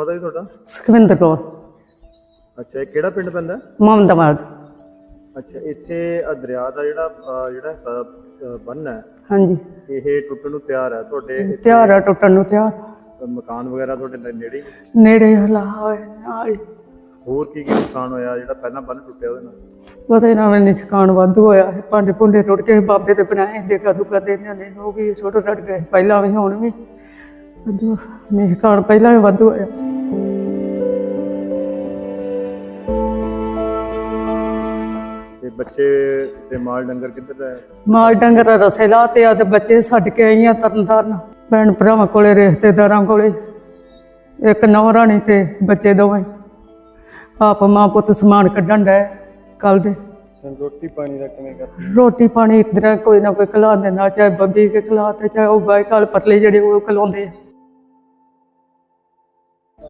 ਉਹਦਾ ਵੀ ਤੁਹਾਡਾ? ਸੁਖਵਿੰਦਰ ਕੌਰ। ਅੱਛਾ ਇਹ ਕਿਹੜਾ ਪਿੰਡ ਪੈਂਦਾ? ਮੁਹੰਮਦਾਬਾਦ। ਅੱਛਾ ਇੱਥੇ ਆਹ ਦਰਿਆ ਦਾ ਜਿਹੜਾ ਅਹ, ਜਿਹੜਾ ਹਿੱਸਾ ਅਹ, ਬੰਨ ਹੈ ਹਾਂਜੀ। ਇਹ ਟੁੱਟਣ ਨੂੰ ਤਿਆਰ ਹੈ? ਤੁਹਾਡੇ ਇੱਥੇ ਤਿਉਹਾਰ ਆ ਟੁੱਟਣ ਨੂੰ ਤਿਉਹਾਰ ਮਕਾਨ ਵਗੈਰਾ ਤੁਹਾਡੇ ਨਾਲ ਨੇੜੇ ਹੀ? ਨੇੜੇ ਹਲਾ ਹੋਏ ਹੀ। ਹੋਰ ਕੀ ਕੀ ਨੁਕਸਾਨ ਹੋਇਆ ਜਿਹੜਾ ਪਹਿਲਾਂ ਬੰਨ ਟੁੱਟਿਆ ਉਹਦੇ ਨਾਲ? ਉਹਦੇ ਨਾਲ ਮੈਨੂੰ ਨਿਸ਼ਕਾਨ ਵਾਧੂ ਹੋਇਆ ਹੈ ਭਾਂਡੇ ਭੁੰਡੇ ਟੁੱਟ ਕੇ ਬਾਬੇ ਦੇ ਬਣਾਏ ਦੇਖਾ ਦੁਕਾ ਦੇ ਨੇ ਉਹ ਵੀ ਛੋਟੇ ਟੁੱਟ ਗਏ ਪਹਿਲਾਂ ਵੀ ਹੁਣ ਵੀ। ਵਾਧੂ ਨਿਸ਼ਕਾਨ ਪਹਿਲਾਂ ਵੀ ਵਾਧੂ ਹੋਇਆ। ਬੱਚੇ ਤੇ ਮਾਲ ਡੰਗਰ ਕਿੱਧਰ ਹੈ? ਮਾਲ ਡੰਗਰ ਰਸੇ ਲਾਤੇ ਆ ਤੇ ਬੱਚੇ ਛੱਡ ਕੇ ਆਈਆਂ ਤਰਨਤਾਰਨ। ਭੈਣ ਭਰਾਵਾਂ ਕੋਲੇ ਰਿਸ਼ਤੇਦਾਰਾਂ ਕੋਲੇ। ਇੱਕ ਨੌ ਰਾਣੀ ਤੇ ਬੱਚੇ ਦੋਵੇਂ। ਆਪ ਮਾਂ ਪੁੱਤ ਸਮਾਨ ਕੱਢਣ ਡਏ ਕੱਲ ਦੇ। ਰੋਟੀ ਪਾਣੀ ਦਾ ਕਿਵੇਂ ਕਰਦੇ? ਰੋਟੀ ਪਾਣੀ ਇਧਰ ਕੋਈ ਨਾ ਕੋਈ ਖਿਲਾ ਦਿੰਦਾ ਚਾਹੇ ਬੰਬੀ ਕੇ ਖਿਲਾ ਤੇ ਚਾਹੇ ਉਹ ਬਾਈ ਕਾਲ ਪਤਲੇ ਜਿਹੜੇ ਉਹ ਖਿਲਾਉਂਦੇ ਆ।